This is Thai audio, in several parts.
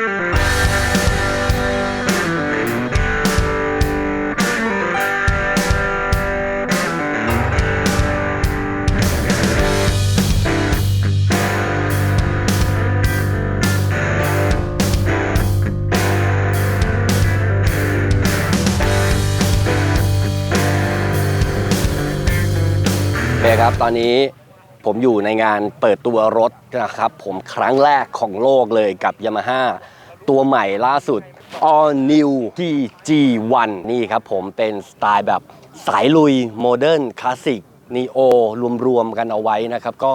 โอเคครับ ตอนนี้ ผมอยู่ในงานเปิดตัวรถนะครับผมครั้งแรกของโลกเลยกับ Yamaha ตัวใหม่ล่าสุด All New TG1 นี่ครับผมเป็นสไตล์แบบสายลุยโมเดิร์นคลาสสิกนีโอรวมๆกันเอาไว้นะครับ ก็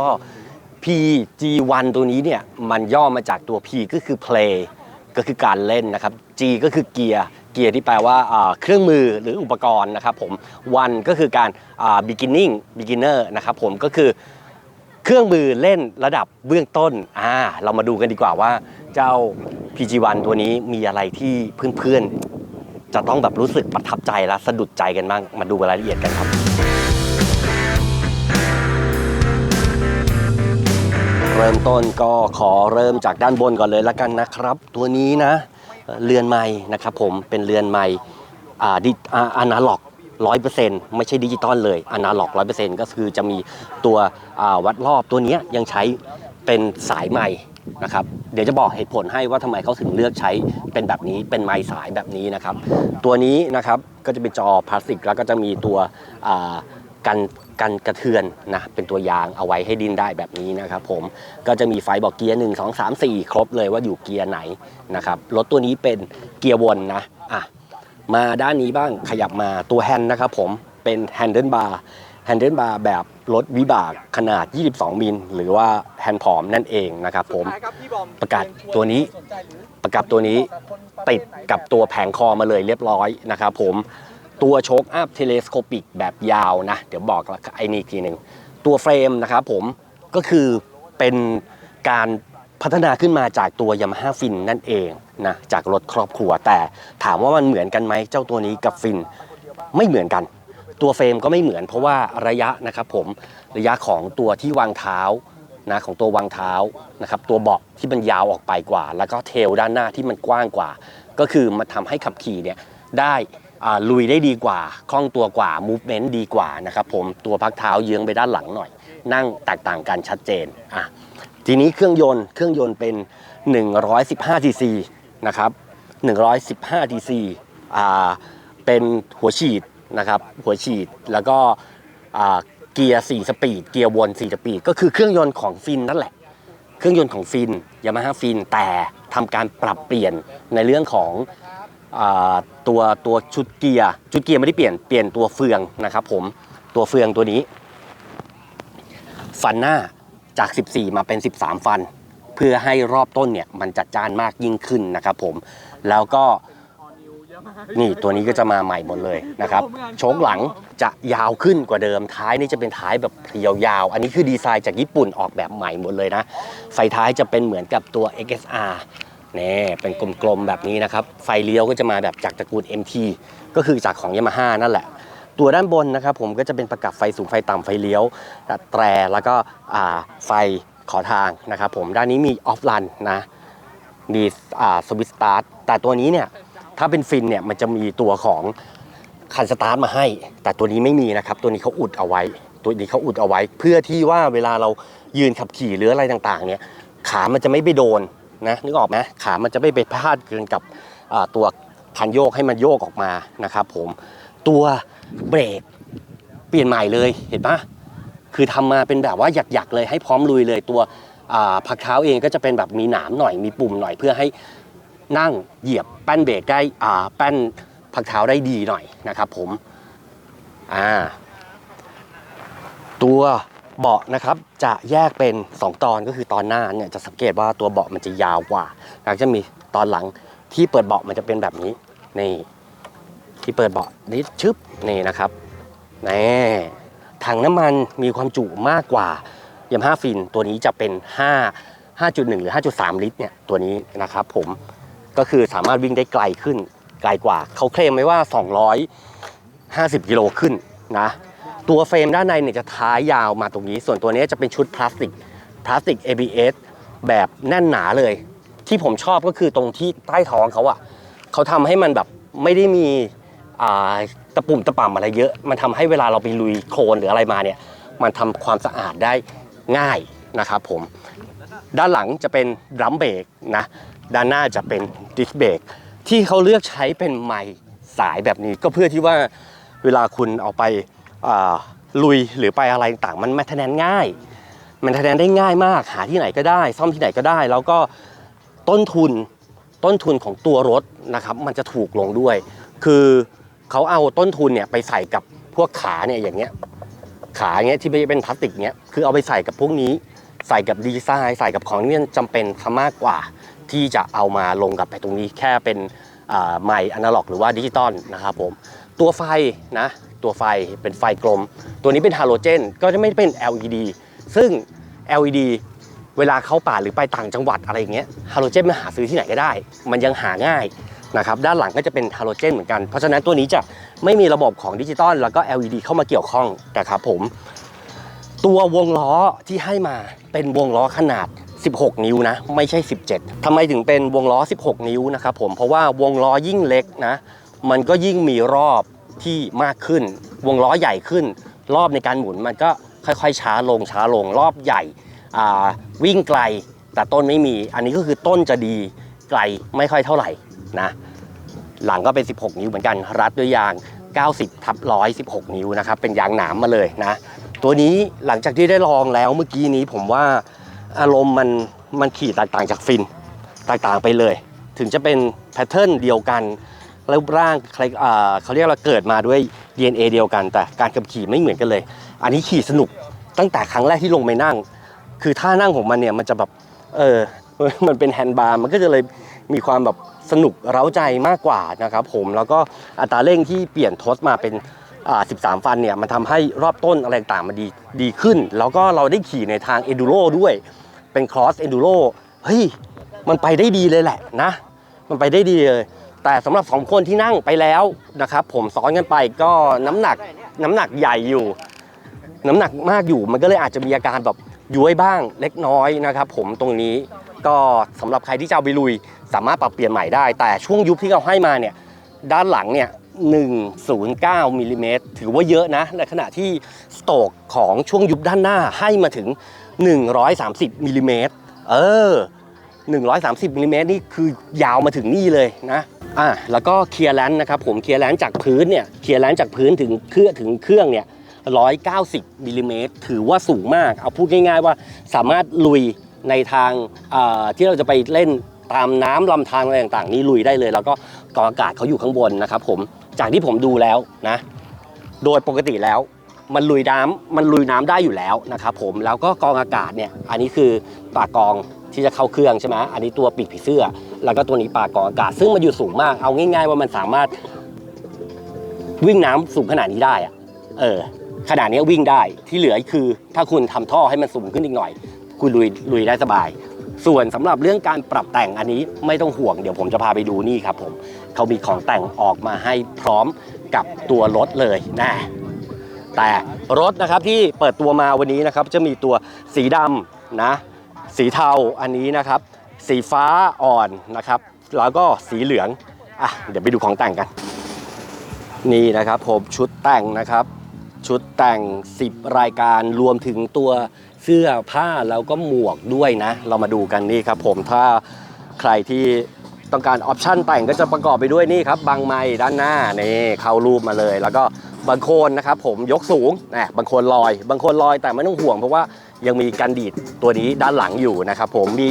PG1 ตัวนี้เนี่ย มันย่อมาจากตัว P ก็คือ play ก็คือการเล่นนะครับ G ก็คือเกียร์เกียร์ที่แปลว่าเครื่องมือหรืออุปกรณ์นะครับผม one ก็คือการ beginning beginner นะครับผมก็คือ เครื่องมือเล่นระดับเบื้องต้นอ่าเรามาดูกันดีกว่าว่าเจ้า PG1 ตัวนี้มีอะไรที่เพื่อนๆ จะต้องแบบรู้สึกประทับใจและสะดุดใจกันบ้างมาดูรายละเอียดกันครับเริ่มต้นก็ขอเริ่มจากด้านบนก่อนเลยละกันนะครับ ตัวนี้นะเอ่อเรือนไม้นะครับผมเป็นเรือนไม้อ่าดิอานาล็อก ร้อยเปอร์เซ็นต์ไม่ใช่ดิจิตอลเลยอนาล็อกร้อยเปอร์เซ็นต์ก็คือจะมีตัววัดรอบตัวนี้ยังใช้เป็นสายไม้นะครับเดี๋ยวจะบอกเหตุผลให้ว่าทำไมเขาถึงเลือกใช้เป็นแบบนี้เป็นไม้สายแบบนี้นะครับ ตัวนี้นะครับก็จะเป็นจอพลาสติกแล้วก็จะมีตัวกันกันกระเทือนนะเป็นตัวยางเอาไว้ให้ดินได้แบบนี้นะครับผมก็จะมีไฟบอกเกียร์ 1 2 3 4 ครบเลยว่าอยู่เกียร์ไหนนะครับรถตัวนี้เป็นเกียร์วนนะอะ มาด้านนี้บ้างขยับมาตัวแฮนด์นะครับผมเป็นแฮนเดิลบาร์แฮนเดิลบาร์แบบรถวิบากขนาด 22 มิล หรือว่าแฮนด์ผอมนั่นเองนะครับผมประกาศตัวนี้ประกับตัวนี้ติดกับตัวแผงคอมาเลยเรียบร้อยนะครับผมตัวโชคอัพเทเลสโคปิกแบบยาวนะ เดี๋ยวบอกไอ้นี่อีกทีหนึ่งตัวเฟรมนะครับผมก็คือเป็นการ พัฒนาขึ้นมาจากตัว Yamaha Fin นั่นเองนะจากรถครอบครัว แต่ถามว่ามันเหมือนกันไหมเจ้าตัวนี้กับฟินไม่เหมือนกัน ตัวเฟรมก็ไม่เหมือนเพราะว่าระยะนะครับผมระยะของตัวที่วางเท้านะของตัววางเท้านะครับตัวเบาะที่มันยาวออกไปกว่า แล้วก็เทลด้านหน้าที่มันกว้างกว่า ก็คือมันทำให้ขับขี่เนี่ยได้อ่าลุยได้ดีกว่าคล่องตัวกว่า movement ดีกว่านะครับผมตัวพักเท้าเยื้องไปด้านหลังหน่อย นั่งแตกต่างกันชัดเจนอะ ทีนี้เครื่องยนต์เครื่องยนต์เป็น 115 cc นะครับ115 cc อ่าเป็นหัวฉีดนะครับหัวฉีดแล้วก็อ่าเกียร์4สปีดเกียร์วน4สปีดก็คือเครื่องยนต์ของฟินนั่นแหละ เครื่องยนต์ของฟินยามาฮ่าฟินแต่ทำการปรับเปลี่ยนในเรื่องของอตัวตัวชุดเกียร์ชุดเกียร์ไม่ได้เปลี่ยนเปลี่ยนตัวเฟืองนะครับผมตัวเฟืองตัวนี้ ฟันหน้า จาก 14 มาเป็น 13 ฟัน เพื่อให้รอบต้นเนี่ยมันจัดจ้านมากยิ่งขึ้นนะครับผมแล้วก็นี่ตัวนี้ก็จะมาใหม่หมดเลยนะครับโชคหลังจะยาวขึ้นกว่าเดิมท้ายนี่จะเป็นท้ายแบบยาวๆอันนี้คือดีไซน์จากญี่ปุ่นออกแบบใหม่หมดเลยนะ ไฟท้ายจะเป็นเหมือนกับตัว XSR นี่เป็นกลมๆแบบนี้นะครับ ไฟเลี้ยวก็จะมาแบบจากตระกูล MT ก็คือจากของ Yamaha นั่นแหละ ตัวด้านบนนะครับผมก็จะเป็นประกับไฟสูงไฟต่ำไฟเลี้ยวแตรแล้วก็ไฟขอทางนะครับผมด้านนี้มีออฟลันนะมีสวิตสตาร์ทแต่ตัวนี้เนี่ยถ้าเป็นฟินเนี่ยมันจะมีตัวของคันสตาร์ทมาให้ แต่ตัวนี้ไม่มีนะครับตัวนี้เขาอุดเอาไว้ ตัวนี้เขาอุดเอาไว้ เพื่อที่ว่าเวลาเรายืนขับขี่หรืออะไรต่างๆเนี่ยขามันจะไม่ไปโดนนะนึกออกไหมขามันจะไม่ไปพาดเกินกับตัวคันโยกให้มันโยกออกมานะครับผมตัว เบรกเปลี่ยนใหม่เลยเห็นปะคือทำมาเป็นแบบว่าหยักๆเลยให้พร้อมลุยเลยตัวอ่าพักเท้าเองก็จะเป็นแบบมีหนามหน่อยมีปุ่มหน่อยเพื่อให้นั่งเหยียบแป้นเบรกได้อ่าแป้นพักเท้าได้ดีหน่อยนะครับผมอ่าตัวเบาะนะครับจะแยกเป็น 2 ตอนก็คือตอนหน้าเนี่ยจะสังเกตว่าตัวเบาะมันจะยาวกว่าแล้วจะมีตอนหลังที่เปิดเบาะมันจะเป็นแบบนี้นี่ ที่เปิดเบาะนี่ชึบนี่นะครับนี่ถังน้ำมันมีความจุมากกว่ายามาฮ่าฟินตัวนี้จะเป็น 5 5.1 หรือ 5.3 ลิตรเนี่ยตัวนี้นะครับผมก็คือสามารถวิ่งได้ไกลขึ้นไกลกว่า เขาเคลมไว้ว่า 250 กิโลขึ้นนะตัวเฟรมด้านในเนี่ยจะท้ายยาวมาตรงนี้ ส่วนตัวนี้จะเป็นชุดพลาสติกพลาสติก ABS แบบแน่นหนาเลย ที่ผมชอบก็คือตรงที่ใต้ท้องเขาอะเขาทำให้มันแบบไม่ได้มี ตะปุ่มตะป่ำอะไรเยอะ มันทำให้เวลาเราไปลุยโคลนหรืออะไรมาเนี่ยมันทำความสะอาดได้ง่ายนะครับผมด้านหลังจะเป็นดรัมเบรกนะด้านหน้าจะเป็นดิสเบรกที่เขาเลือกใช้เป็นไม้สายแบบนี้ก็เพื่อที่ว่าเวลาคุณเอาไปลุยหรือไปอะไรต่างมันแมทแนนง่าย มันแทนได้ง่ายมากหาที่ไหนก็ได้ ซ่อมที่ไหนก็ได้ แล้วก็ต้นทุนต้นทุนของตัวรถนะครับมันจะถูกลงด้วย คือ เขาเอาต้นทุนเนี่ยไปใส่กับพวกขาเนี่ยอย่างเงี้ยขาเงี้ยที่ไม่เป็นพลาสติกเงี้ยคือเอาไปใส่กับพวกนี้ ใส่กับดีไซน์ใส่กับของที่มันจำเป็นซะมากกว่า ที่จะเอามาลงกับไปตรงนี้แค่เป็นอ่าไมค์อนาล็อกหรือว่าดิจิตอลนะครับผมตัวไฟนะตัวไฟเป็นไฟกลม ตัวนี้เป็นฮาโลเจนก็จะไม่เป็น LED ซึ่ง LED เวลาเข้าป่าหรือไปต่างจังหวัดอะไรอย่างเงี้ยฮาโลเจนมันหาซื้อที่ไหนก็ได้ มันยังหาง่าย นะครับด้านหลังก็จะเป็นฮาโลเจนเหมือนกัน เพราะฉะนั้นตัวนี้จะไม่มีระบบของดิจิตอลแล้วก็ LED เข้ามาเกี่ยวข้องนะครับผม ตัววงล้อที่ให้มาเป็นวงล้อขนาด 16 นิ้วนะไม่ใช่ 17ทำไมถึงเป็นวงล้อ 16 นิ้วนะครับผมเพราะว่าวงล้อยิ่งเล็กนะ มันก็ยิ่งมีรอบที่มากขึ้น วงล้อใหญ่ขึ้น รอบในการหมุนมันก็ค่อยๆช้าลงช้าลงรอบใหญ่อ่าวิ่งไกลแต่ต้นไม่มีอันนี้ก็คือต้นจะดีไกลไม่ค่อยเท่าไหร่นะ หลังก็เป็น 16 นิ้วเหมือนกัน รัดด้วยยาง 90ทับ116 นิ้วนะครับ เป็นยางหนามมาเลยนะ ตัวนี้หลังจากที่ได้ลองแล้วเมื่อกี้นี้ผมว่าอารมณ์มันมันขี่แตกต่างจากฟินแตกต่างไปเลย ถึงจะเป็นแพทเทิร์นเดียวกันรูปร่างคล้ายอ่าเขาเรียกว่าเกิดมาด้วย DNA เดียวกัน แต่การขับขี่ไม่เหมือนกันเลย อันนี้ขี่สนุกตั้งแต่ครั้งแรกที่ลงไปนั่ง คือท่านั่งของมันเนี่ยมันจะแบบเออมันเป็นแฮนด์บาร์มันก็จะเลยมีความแบบ สนุกเร้าใจมากกว่านะครับผมแล้วก็อัตราเร่งที่เปลี่ยนทศมาเป็น13 ฟันเนี่ยมันทำให้รอบต้นอะไรต่างมันดีดีขึ้น แล้วก็เราได้ขี่ในทางเอนดูโรด้วย เป็นครอสเอนดูโรเฮ้ย มันไปได้ดีเลยแหละนะ มันไปได้ดีเลย แต่สำหรับสองคนที่นั่งไปแล้วนะครับ ผมซ้อนกันไปก็น้ำหนักน้ำหนักใหญ่อยู่ น้ำหนักมากอยู่มันก็เลยอาจจะมีอาการแบบย้วยบ้างเล็กน้อยนะครับ ผมตรงนี้ ก็สำหรับใครที่จะเอาไปลุย สามารถปรับเปลี่ยนใหม่ได้ แต่ช่วงยุบที่เราให้มาเนี่ยด้านหลังเนี่ย109มิลลิเมตรถือว่าเยอะนะ ในขณะที่สโตกของช่วงยุบด้านหน้าให้มาถึง 130มิลลิเมตรเออ 130มิลลิเมตรนี่คือยาวมาถึงนี่เลยนะอะแล้วก็เคลียร์แลนด์นะครับผมเคลียร์แลนด์จากพื้นเนี่ยเคลียร์แลนด์จากพื้นถึงเครื่องถึงเครื่องเนี่ย190มิลลิเมตรถือว่าสูงมาก เอาพูดง่ายๆว่าสามารถลุย ในทางที่เราจะไปเล่นตามน้ำลำธารอะไรต่างๆ นี่ลุยได้เลย แล้วก็กองอากาศเขาอยู่ข้างบนนะครับผมจากที่ผมดูแล้วนะ โดยปกติแล้วมันลุยน้ำมันลุยน้ำได้อยู่แล้วนะครับผมแล้วก็กองอากาศเนี่ยอันนี้คือปากกองที่จะเข้าเครื่องใช่ไหมอันนี้ตัวปีกผีเสื้อ แล้วก็ตัวนี้ปากกองอากาศ ซึ่งมันอยู่สูงมากเอาง่าย ๆ ว่ามันสามารถวิ่งน้ำสูงขนาดนี้ได้อะเออขนาดนี้วิ่งได้ที่เหลือคือถ้าคุณทำท่อให้มันสูงขึ้นอีกหน่อย คุณลุยลุยได้สบาย ส่วนสำหรับเรื่องการปรับแต่งอันนี้ไม่ต้องห่วงเดี๋ยวผมจะพาไปดูนี่ครับผมเขามีของแต่งออกมาให้พร้อมกับตัวรถเลยนะแต่รถนะครับที่เปิดตัวมาวันนี้นะครับจะมีตัวสีดำนะสีเทาอันนี้นะครับ สีฟ้าอ่อนนะครับ แล้วก็สีเหลืองอะเดี๋ยวไปดูของแต่งกัน นี่นะครับผมชุดแต่งนะครับ ชุดแต่ง 10 รายการรวมถึงตัว เสื้อผ้าแล้วก็หมวกด้วยนะ เรามาดูกันนี่ครับผมถ้าใครที่ต้องการออปชั่นแต่งก็จะประกอบไปด้วยนี่ครับบางไม้ด้านหน้านี่เข้ารูปมาเลย แล้วก็บางโคนนะครับผมยกสูงนะบางโคนลอย บางโคนลอยแต่ไม่ต้องห่วงเพราะว่ายังมีกันดีดตัวนี้ด้านหลังอยู่นะครับผมมี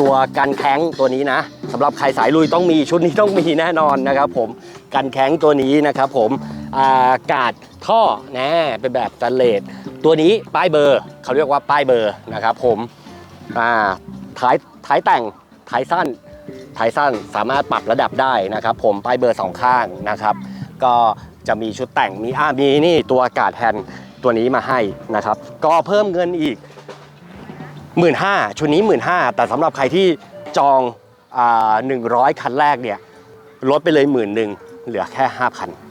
ตัวกันแข้งตัวนี้นะสำหรับใครสายลุยต้องมีชุดนี้ต้องมีแน่นอนนะครับผมกันแข้งตัวนี้นะครับผมอากาศท่อแน่เป็นแบบสแตนเลส ตัวนี้ป้ายเบอร์เขาเรียกว่าป้ายเบอร์นะครับผมอ่าท้ายท้ายแต่งท้ายสั้นท้ายสั้นสามารถปรับระดับได้นะครับ ผมป้ายเบอร์สองข้างนะครับ ก็จะมีชุดแต่งมีอ่ามีนี่ตัวอากาศแทนตัวนี้มาให้นะครับ ก็เพิ่มเงินอีก 1 5ื่นชุดนี้ 1 5ื่นแต่สำหรับใครที่จองอ่าหนึ่งร้อยคันแรกเนี่ยลดไปเลยหมื่นหนึ่งเหลือแค่ 5,000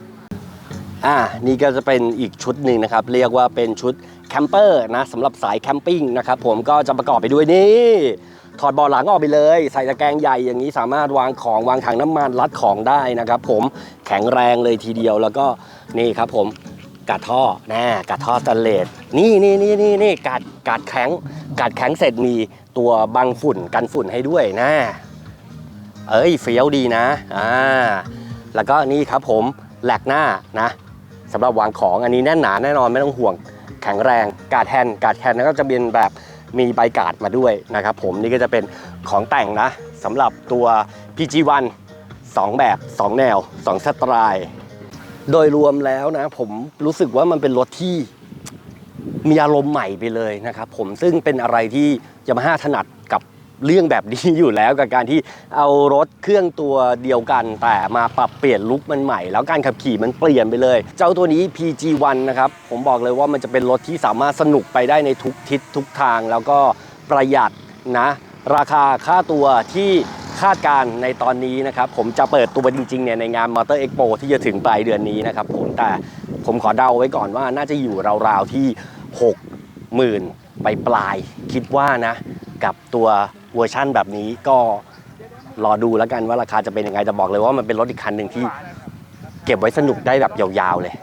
อ่านี่ก็จะเป็นอีกชุดหนึ่งนะครับ เรียกว่าเป็นชุดแคมเปอร์นะสำหรับสายแคมปิ้งนะครับผมก็จะประกอบไปด้วยนี่ถอดเบาะหลังออกไปเลย ใส่ตะแกรงใหญ่อย่างนี้สามารถวางของวางถังน้ำมันรัดของได้นะครับ ผมแข็งแรงเลยทีเดียวแล้วก็นี่ครับผมกัดท่อน่กัดท่อสแตนเลสนี่นี่นี่นี่นี่กัดกัดแข็งกัดแข็งเสร็จมีตัวบังฝุ่นกันฝุ่นให้ด้วยนะ เอ้ยเฟี้ยวดีนะอ่าแล้วก็นี่ครับผมแหลกหน้านะ สำหรับวางของอันนี้แน่นหนาแน่นอนไม่ต้องห่วงแข็งแรงกาดแฮนกาดแฮนก็จะเป็นแบบมีใบกาดมาด้วยนะครับผมนี่ก็จะเป็นของแต่งนะสำหรับตัว PG1 2 แบบ 2 แนว 2 สไตล์โดยรวมแล้วนะผมรู้สึกว่ามันเป็นรถที่มีอารมณ์ใหม่ไปเลยนะครับผมซึ่งเป็นอะไรที่ยามาฮ่าถนัดกับ เรื่องแบบนี้อยู่แล้วกับการที่เอารถเครื่องตัวเดียวกัน แต่มาปรับเปลี่ยนลุคมันใหม่ แล้วการขับขี่มันเปลี่ยนไปเลย เจ้าตัวนี้ PG1 นะครับผมบอกเลยว่ามันจะเป็นรถที่สามารถสนุกไปได้ในทุกทิศทุกทาง แล้วก็ประหยัดนะ ราคาค่าตัวที่คาดการณ์ในตอนนี้นะครับผมจะเปิดตัวจริงๆเนี่ยในงาน Motor Expo ที่จะถึงปลายเดือนนี้นะครับผมแต่ผมขอเดาไว้ก่อนว่าน่าจะอยู่ราวๆที่ 60,000 ไปปลายคิดว่านะ กับตัว เวอร์ชั่นแบบนี้ก็รอดูแล้วกันว่าราคาจะเป็นยังไงแต่บอกเลยว่ามันเป็นรถอีกคันหนึ่งที่ เก็บไว้สนุกได้แบบยาวๆเลย